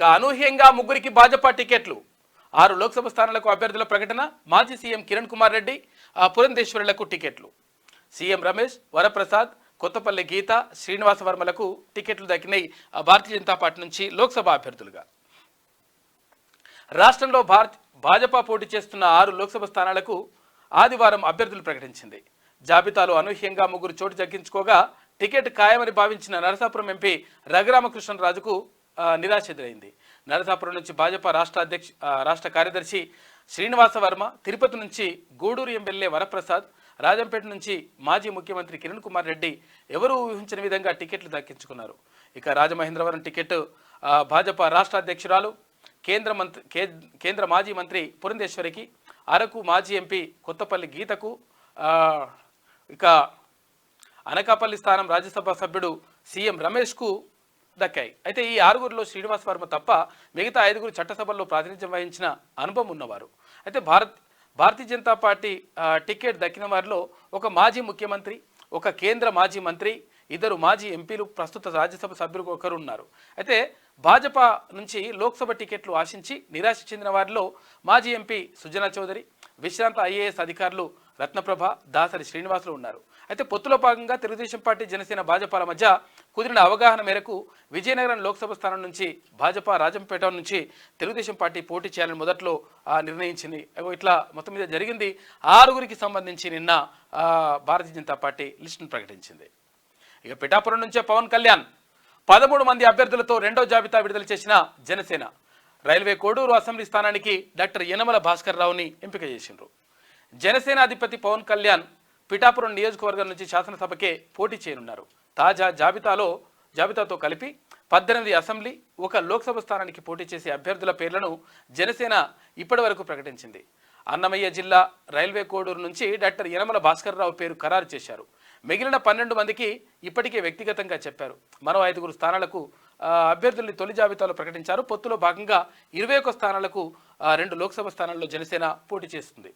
ఇక అనూహ్యంగా ముగ్గురికి భాజపా టికెట్లు. ఆరు లోక్సభ స్థానాలకు అభ్యర్థుల ప్రకటన మాజీ సీఎం కిరణ్ కుమార్ రెడ్డి ఆ పురంధేశ్వరులకు టికెట్లు. సీఎం రమేష్ వరప్రసాద్ కొత్తపల్లి గీత శ్రీనివాస వర్మలకు టికెట్లు దక్కినాయి ఆ భారతీయ జనతా పార్టీ నుంచి లోక్సభ అభ్యర్థులుగా. రాష్ట్రంలో భారత్ భాజపా పోటీ చేస్తున్న ఆరు లోక్సభ స్థానాలకు ఆదివారం అభ్యర్థులు ప్రకటించింది. జాబితాలో అనూహ్యంగా ముగ్గురు చోటు దక్కించుకోగా టికెట్ ఖాయమని భావించిన నరసాపురం ఎంపీ రఘురామకృష్ణరాజుకు నిరాశ ఎదురైంది నరసాపురం నుంచి భాజపా రాష్ట్ర అధ్యక్ష రాష్ట్ర కార్యదర్శి శ్రీనివాస వర్మ తిరుపతి నుంచి గూడూరు ఎమ్మెల్యే వరప్రసాద్ రాజంపేట నుంచి మాజీ ముఖ్యమంత్రి కిరణ్ కుమార్ రెడ్డి ఎవరూ ఊహించిన విధంగా టికెట్లు దక్కించుకున్నారు. ఇక రాజమహేంద్రవరం టికెట్ భాజపా రాష్ట్ర అధ్యక్షురాలు కేంద్ర మంత్రి కేంద్ర మాజీ మంత్రి పురంధేశ్వరికి అరకు మాజీ ఎంపీ కొత్తపల్లి గీతకు ఇక అనకాపల్లి స్థానం రాజ్యసభ సభ్యుడు సీఎం రమేష్కు దక్కాయి. అయితే ఈ ఆరుగురిలో శ్రీనివాస్ వర్మ తప్ప మిగతా ఐదుగురు చట్టసభల్లో ప్రాతినిధ్యం వహించిన అనుభవం ఉన్నవారు. అయితే భారత్ భారతీయ జనతా పార్టీ టికెట్ దక్కిన వారిలో ఒక మాజీ ముఖ్యమంత్రి ఒక కేంద్ర మాజీ మంత్రి ఇద్దరు మాజీ ఎంపీలు ప్రస్తుత రాజ్యసభ సభ్యులు ఒకరు ఉన్నారు. అయితే భాజపా నుంచి లోక్సభ టికెట్లు ఆశించి నిరాశ చెందిన వారిలో మాజీ ఎంపీ సుజనా చౌదరి విశ్రాంత ఐఏఎస్ అధికారులు రత్నప్రభ దాసరి శ్రీనివాసులు ఉన్నారు. అయితే పొత్తులో భాగంగా తెలుగుదేశం పార్టీ జనసేన భాజపాల మధ్య కుదిరిన అవగాహన మేరకు విజయనగరం లోక్సభ స్థానం నుంచి భాజపా రాజంపేట నుంచి తెలుగుదేశం పార్టీ పోటీ చేయాలని మొదట్లో నిర్ణయించింది. ఇట్లా మొత్తం మీద జరిగింది. ఆరుగురికి సంబంధించి నిన్న భారతీయ జనతా పార్టీ లిస్టును ప్రకటించింది. ఇక పిఠాపురం నుంచే పవన్ కళ్యాణ్ పదమూడు మంది అభ్యర్థులతో రెండో జాబితా విడుదల చేసిన జనసేన. రైల్వే కోడూరు అసెంబ్లీ స్థానానికి డాక్టర్ యనమల భాస్కర్ రావుని ఎంపిక చేసిండ్రు. జనసేన అధిపతి పవన్ కళ్యాణ్ పిఠాపురం నియోజకవర్గం నుంచి శాసనసభకే పోటీ చేయనున్నారు. తాజా జాబితాలో జాబితాతో కలిపి పద్దెనిమిది అసెంబ్లీ ఒక లోక్సభ స్థానానికి పోటీ చేసే అభ్యర్థుల పేర్లను జనసేన ఇప్పటివరకు ప్రకటించింది. అన్నమయ్య జిల్లా రైల్వే కోడూరు నుంచి డాక్టర్ యనమల భాస్కర్రావు పేరు ఖరారు చేశారు. మిగిలిన పన్నెండు మందికి ఇప్పటికే వ్యక్తిగతంగా చెప్పారు. మరో ఐదుగురు స్థానాలకు అభ్యర్థుల్ని తొలి జాబితాలో ప్రకటించారు. పొత్తులో భాగంగా ఇరవై ఒక్క స్థానాలకు రెండు లోక్సభ స్థానాల్లో జనసేన పోటీ చేస్తుంది.